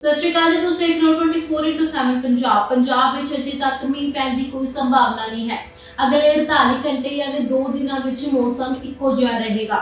ਸਤਿ ਸ਼੍ਰੀ ਅਕਾਲ ਜੀ, ਤੁਸੀਂ ਦੇਖ ਰਹੇ ਹੋ 24 ਪੰਜਾਬ। ਪੰਜਾਬ ਵਿੱਚ ਅਜੇ ਤੱਕ ਮੀਂਹ ਪੈਣ ਦੀ ਕੋਈ ਸੰਭਾਵਨਾ ਨਹੀਂ ਹੈ। ਅਗਲੇ 48 ਘੰਟੇ ਯਾਨੀ 2 ਦਿਨਾਂ ਵਿੱਚ ਮੌਸਮ ਇੱਕੋ ਜਿਹਾ ਰਹੇਗਾ।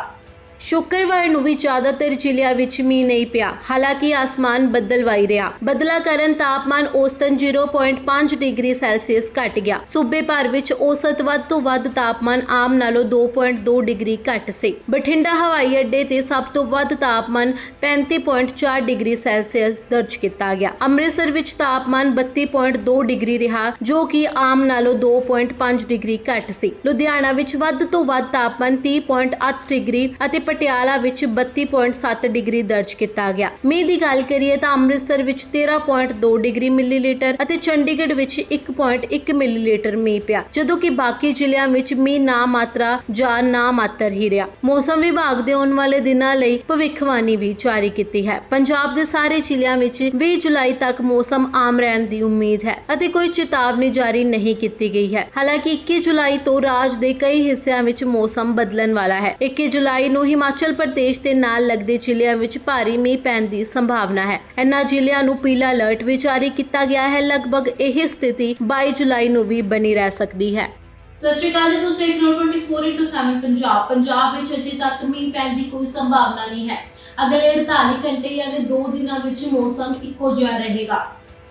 ਸ਼ੁੱਕਰਵਾਰ ਨੂੰ ਵੀ ਜ਼ਿਆਦਾਤਰ ਜ਼ਿਲ੍ਹਿਆਂ ਵਿੱਚ ਮੀਂਹ ਨਹੀਂ ਪਿਆ। ਹਾਲਾਂਕਿ ਆਸਮਾਨ ਬੱਦਲਵਾਈ ਰਿਹਾ। ਬਦਲਾ ਕਾਰਨ ਤਾਪਮਾਨ ਔਸਤਨ 0.5 ਡਿਗਰੀ ਸੈਲਸੀਅਸ ਘਟ ਗਿਆ। ਸੂਬੇ ਭਰ ਵਿੱਚ ਔਸਤ ਵੱਧ ਤੋਂ ਵੱਧ ਤਾਪਮਾਨ ਆਮ ਨਾਲੋਂ 2.2 ਡਿਗਰੀ ਘੱਟ ਸੀ। ਬਠਿੰਡਾ, ਹਵਾਈ ਅੱਡੇ ਤੇ ਸਭ ਤੋਂ ਵੱਧ ਤਾਪਮਾਨ 35.4 ਡਿਗਰੀ ਸੈਲਸੀਅਸ ਦਰਜ ਕੀਤਾ ਗਿਆ। ਅੰਮ੍ਰਿਤਸਰ ਵਿੱਚ ਤਾਪਮਾਨ 32.2 ਡਿਗਰੀ ਰਿਹਾ, ਜੋ ਕਿ ਆਮ ਨਾਲੋਂ 2.5 ਡਿਗਰੀ ਘੱਟ ਸੀ। ਲੁਧਿਆਣਾ ਵਿੱਚ ਵੱਧ ਤੋਂ ਵੱਧ ਤਾਪਮਾਨ 30.8 ਡਿਗਰੀ ਅਤੇ ਪਟਿਆਲਾ ਵਿੱਚ 32.7 ਡਿਗਰੀ ਦਰਜ ਕੀਤਾ ਗਿਆ। ਮੀਂਹ ਦੀ ਗੱਲ ਕਰੀਏ ਤਾਂ ਅੰਮ੍ਰਿਤਸਰ ਵਿੱਚ 13.2 ਡਿਗਰੀ ਮਿਲੀਲੀਟਰ ਅਤੇ ਚੰਡੀਗੜ੍ਹ ਵਿੱਚ 1.1 ਮਿਲੀਲੀਟਰ ਮੀਂਹ ਪਿਆ, ਜਦੋਂ ਕਿ ਬਾਕੀ ਜ਼ਿਲ੍ਹਿਆਂ ਵਿੱਚ ਮੀਂਹ ਨਾ ਮਾਤਰਾ ਜਾਂ ਨਾ ਮਾਤਰ ਹੀ ਰਿਹਾ। ਮੌਸਮ ਵਿਭਾਗ ਦੇ ਆਉਣ ਵਾਲੇ ਦਿਨਾਂ ਲਈ ਭਵਿੱਖਬਾਣੀ ਵੀ ਜਾਰੀ ਕੀਤੀ ਹੈ। ਪੰਜਾਬ ਦੇ ਸਾਰੇ ਜ਼ਿਲ੍ਹਿਆਂ ਵਿੱਚ 20 ਜੁਲਾਈ ਤੱਕ ਮੌਸਮ ਆਮ ਰਹਿਣ ਦੀ ਉਮੀਦ ਹੈ ਅਤੇ ਕੋਈ ਚੇਤਾਵਨੀ ਜਾਰੀ ਨਹੀਂ ਕੀਤੀ ਗਈ ਹੈ। ਹਾਲਾਂਕਿ 21 ਜੁਲਾਈ ਤੋਂ ਰਾਜ ਦੇ ਕਈ ਹਿੱਸਿਆਂ ਵਿੱਚ ਮੌਸਮ ਬਦਲਣ ਵਾਲਾ ਹੈ। 21 ਜੁਲਾਈ ਨੂੰ ਹੀ ਹਿਮਾਚਲ ਪ੍ਰਦੇਸ਼ ਦੇ ਨਾਲ ਲੱਗਦੇ ਜ਼ਿਲ੍ਹਿਆਂ ਵਿੱਚ ਭਾਰੀ ਮੀਂਹ ਪੈਣ ਦੀ ਸੰਭਾਵਨਾ ਹੈ। ਇਨ੍ਹਾਂ ਜ਼ਿਲ੍ਹਿਆਂ ਨੂੰ ਪੀਲਾ ਅਲਰਟ ਵੀ ਜਾਰੀ ਕੀਤਾ ਗਿਆ ਹੈ। ਲਗਭਗ ਇਹ ਸਥਿਤੀ 22 ਜੁਲਾਈ ਨੂੰ ਵੀ ਬਣੀ ਰਹਿ ਸਕਦੀ ਹੈ। ਸਤਿ ਸ਼੍ਰੀ ਅਕਾਲ ਜੀ, ਤੁਸੀਂ ਦੇਖ ਰਹੇ ਹੋ 24/7 ਪੰਜਾਬ। ਪੰਜਾਬ ਵਿੱਚ ਅਜੇ ਤੱਕ ਮੀਂਹ ਪੈਣ ਦੀ ਕੋਈ ਸੰਭਾਵਨਾ ਨਹੀਂ ਹੈ। ਅਗਲੇ 48 ਘੰਟੇ ਯਾਨੀ 2 ਦਿਨਾਂ ਵਿੱਚ ਮੌਸਮ ਇੱਕੋ ਜਿਹਾ ਰਹੇਗਾ।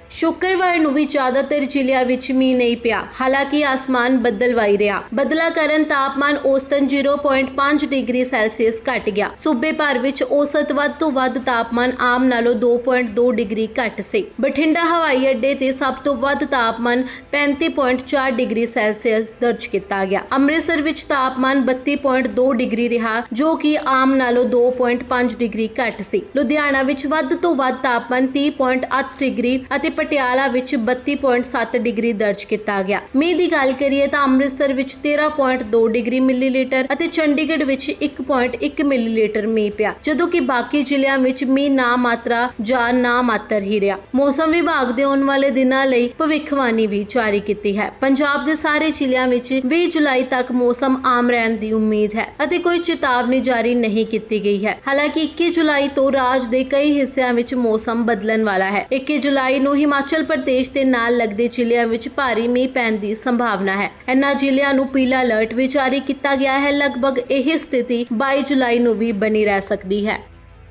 ਸ਼ੁੱਕਰਵਾਰ ਨੂੰ ਵੀ ਜ਼ਿਆਦਾਤਰ ਜ਼ਿਲ੍ਹਿਆਂ ਵਿੱਚ ਮੀਂਹ ਨਹੀਂ ਪਿਆ। ਹਾਲਾਂਕਿ ਆਸਮਾਨ ਬੱਦਲਵਾਈ ਰਿਹਾ। ਬਦਲਾ ਕਾਰਨ ਤਾਪਮਾਨ ਔਸਤਨ 0.5 ਡਿਗਰੀ ਸੈਲਸੀਅਸ ਘਟ ਗਿਆ। ਸੂਬੇ ਭਰ ਵਿੱਚ ਔਸਤ ਵੱਧ ਤੋਂ ਵੱਧ ਤਾਪਮਾਨ ਆਮ ਨਾਲੋਂ 2.2 ਡਿਗਰੀ ਘੱਟ ਸੀ। ਬਠਿੰਡਾ, ਹਵਾਈ ਅੱਡੇ ਤੇ ਸਭ ਤੋਂ ਵੱਧ ਤਾਪਮਾਨ 35.4 ਡਿਗਰੀ ਸੈਲਸੀਅਸ ਦਰਜ ਕੀਤਾ ਗਿਆ। ਅੰਮ੍ਰਿਤਸਰ ਵਿੱਚ ਤਾਪਮਾਨ 32.2 ਡਿਗਰੀ ਰਿਹਾ, ਜੋ ਕਿ ਆਮ ਨਾਲੋਂ 2.5 ਡਿਗਰੀ ਘੱਟ ਸੀ। ਲੁਧਿਆਣਾ ਵਿੱਚ ਵੱਧ ਤੋਂ ਵੱਧ ਤਾਪਮਾਨ 30.8 ਡਿਗਰੀ ਅਤੇ ਪਟਿਆਲਾ ਵਿੱਚ 32.7 ਡਿਗਰੀ ਦਰਜ ਕੀਤਾ ਗਿਆ। ਮੀਂਹ ਦੀ ਗੱਲ ਕਰੀਏ ਤਾਂ ਅੰਮ੍ਰਿਤਸਰ ਵਿੱਚ 13.2 ਡਿਗਰੀ ਮਿਲੀਲੀਟਰ ਅਤੇ ਚੰਡੀਗੜ੍ਹ ਵਿੱਚ 1.1 ਮਿਲੀਲੀਟਰ ਮੀਂਹ ਪਿਆ, ਜਦੋਂ ਕਿ ਬਾਕੀ ਜ਼ਿਲ੍ਹਿਆਂ ਵਿੱਚ ਮੀਂਹ ਨਾ ਮਾਤਰਾ ਜਾਂ ਨਾ ਮਾਤਰ ਹੀ ਰਿਹਾ। ਮੌਸਮ ਵਿਭਾਗ ਦੇ ਆਉਣ ਵਾਲੇ ਦਿਨਾਂ ਲਈ ਭਵਿੱਖਬਾਣੀ ਵੀ ਜਾਰੀ ਕੀਤੀ ਹੈ। ਪੰਜਾਬ ਦੇ ਸਾਰੇ ਜ਼ਿਲ੍ਹਿਆਂ ਵਿੱਚ 20 ਜੁਲਾਈ ਤੱਕ ਮੌਸਮ ਆਮ ਰਹਿਣ ਦੀ ਉਮੀਦ ਹੈ ਅਤੇ ਕੋਈ ਚੇਤਾਵਨੀ ਜਾਰੀ ਨਹੀਂ ਕੀਤੀ ਗਈ ਹੈ। ਹਾਲਾਂਕਿ 21 ਜੁਲਾਈ ਤੋਂ ਰਾਜ ਦੇ ਕਈ ਹਿੱਸਿਆਂ ਵਿੱਚ ਮੌਸਮ ਬਦਲਣ ਵਾਲਾ ਹੈ। 21 ਜੁਲਾਈ ਨੂੰ ਹਿਮਾਚਲ ਪ੍ਰਦੇਸ਼ ਦੇ ਨਾਲ ਲੱਗਦੇ ਜ਼ਿਲ੍ਹਿਆਂ ਵਿੱਚ ਭਾਰੀ ਮੀਂਹ ਪੈਣ ਦੀ ਸੰਭਾਵਨਾ ਹੈ। ਇਨ੍ਹਾਂ ਜ਼ਿਲ੍ਹਿਆਂ ਨੂੰ ਪੀਲਾ ਅਲਰਟ ਵੀ ਜਾਰੀ ਕੀਤਾ ਗਿਆ ਹੈ। ਲਗਭਗ ਇਹ ਸਥਿਤੀ 22 ਜੁਲਾਈ ਨੂੰ ਵੀ ਬਣੀ ਰਹਿ ਸਕਦੀ ਹੈ।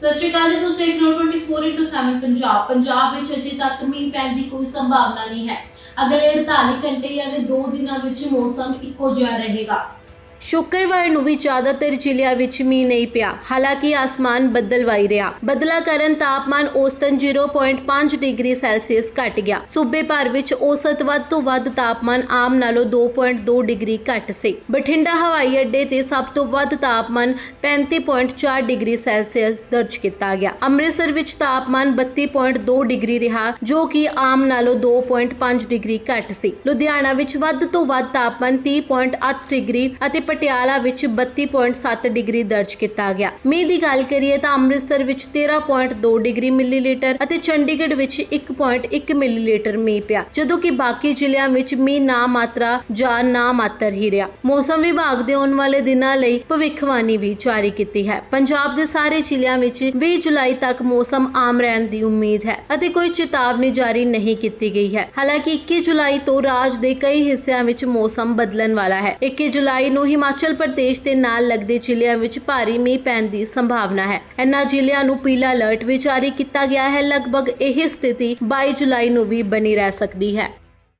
ਸਤਿ ਸ਼੍ਰੀ ਅਕਾਲ ਜੀ, ਤੁਸੀਂ ਦੇਖ ਰਹੇ ਹੋ 24/7 ਪੰਜਾਬ। ਪੰਜਾਬ ਵਿੱਚ ਅਜੇ ਤੱਕ ਮੀਂਹ ਪੈਣ ਦੀ ਕੋਈ ਸੰਭਾਵਨਾ ਨਹੀਂ ਹੈ। ਅਗਲੇ 48 ਘੰਟੇ ਯਾਨੀ 2 ਦਿਨਾਂ ਵਿੱਚ ਮੌਸਮ ਇੱਕੋ ਜਿਹਾ ਰਹੇਗਾ। ਸ਼ੁੱਕਰਵਾਰ ਨੂੰ ਵੀ ਜ਼ਿਆਦਾਤਰ ਜ਼ਿਲ੍ਹਿਆਂ ਵਿੱਚ ਮੀਂਹ ਨਹੀਂ ਪਿਆ। ਹਾਲਾਂਕਿ ਆਸਮਾਨ ਬੱਦਲਵਾਈ ਰਿਹਾ। ਬਦਲਾ ਕਾਰਨ ਤਾਪਮਾਨ ਔਸਤਨ 0.5 ਡਿਗਰੀ ਸੈਲਸੀਅਸ ਘਟ ਗਿਆ। ਸੂਬੇ ਭਰ ਵਿੱਚ ਔਸਤ ਵੱਧ ਤੋਂ ਵੱਧ ਤਾਪਮਾਨ ਆਮ ਨਾਲੋਂ 2.2 ਡਿਗਰੀ ਘੱਟ ਸੀ। ਬਠਿੰਡਾ, ਹਵਾਈ ਅੱਡੇ ਤੇ ਸਭ ਤੋਂ ਵੱਧ ਤਾਪਮਾਨ 35.4 ਡਿਗਰੀ ਸੈਲਸੀਅਸ ਦਰਜ ਕੀਤਾ ਗਿਆ। ਅੰਮ੍ਰਿਤਸਰ ਵਿੱਚ ਤਾਪਮਾਨ 32.2 ਡਿਗਰੀ ਰਿਹਾ, ਜੋ ਕਿ ਆਮ ਨਾਲੋਂ 2.5 ਡਿਗਰੀ ਘੱਟ ਸੀ। ਲੁਧਿਆਣਾ ਵਿੱਚ ਵੱਧ ਤੋਂ ਵੱਧ ਤਾਪਮਾਨ 30.8 ਡਿਗਰੀ ਅਤੇ ਪਟਿਆਲਾ ਵਿੱਚ 32.7 ਡਿਗਰੀ ਦਰਜ ਕੀਤਾ ਗਿਆ। ਮੀਂਹ ਦੀ ਗੱਲ ਕਰੀਏ ਤਾਂ ਅੰਮ੍ਰਿਤਸਰ ਵਿੱਚ 13.2 ਡਿਗਰੀ ਮਿਲੀਲੀਟਰ ਅਤੇ ਚੰਡੀਗੜ੍ਹ ਵਿੱਚ 1.1 ਮਿਲੀਲੀਟਰ ਮੀਂਹ ਪਿਆ, ਜਦੋਂ ਕਿ ਬਾਕੀ ਜ਼ਿਲ੍ਹਿਆਂ ਵਿੱਚ ਮੀਂਹ ਨਾ ਮਾਤਰਾ ਜਾਂ ਨਾ ਮਾਤਰ ਹੀ ਰਿਹਾ। ਮੌਸਮ ਵਿਭਾਗ ਦੇ ਆਉਣ ਵਾਲੇ ਦਿਨਾਂ ਲਈ ਭਵਿੱਖਬਾਣੀ ਵੀ ਜਾਰੀ ਕੀਤੀ ਹੈ। ਪੰਜਾਬ ਦੇ ਸਾਰੇ ਜ਼ਿਲ੍ਹਿਆਂ ਵਿੱਚ 20 ਜੁਲਾਈ ਤੱਕ ਮੌਸਮ ਆਮ ਰਹਿਣ ਦੀ ਉਮੀਦ ਹੈ ਅਤੇ ਕੋਈ ਚੇਤਾਵਨੀ ਜਾਰੀ ਨਹੀਂ ਕੀਤੀ ਗਈ ਹੈ। ਹਾਲਾਂਕਿ 21 ਜੁਲਾਈ ਤੋਂ ਰਾਜ ਦੇ ਕਈ ਹਿੱਸਿਆਂ ਵਿੱਚ ਮੌਸਮ ਬਦਲਣ ਵਾਲਾ ਹੈ। 21 ਜੁਲਾਈ ਨੂੰ ਹਿਮਾਚਲ ਪ੍ਰਦੇਸ਼ ਦੇ ਨਾਲ ਲੱਗਦੇ ਜ਼ਿਲ੍ਹਿਆਂ ਵਿੱਚ ਭਾਰੀ ਮੀਂਹ ਪੈਣ ਦੀ ਸੰਭਾਵਨਾ ਹੈ। ਇਨ੍ਹਾਂ ਜ਼ਿਲ੍ਹਿਆਂ ਨੂੰ ਪੀਲਾ ਅਲਰਟ ਵੀ ਜਾਰੀ ਕੀਤਾ ਗਿਆ ਹੈ। ਲਗਭਗ ਇਹ ਸਥਿਤੀ 22 ਜੁਲਾਈ ਨੂੰ ਵੀ ਬਣੀ ਰਹਿ ਸਕਦੀ ਹੈ।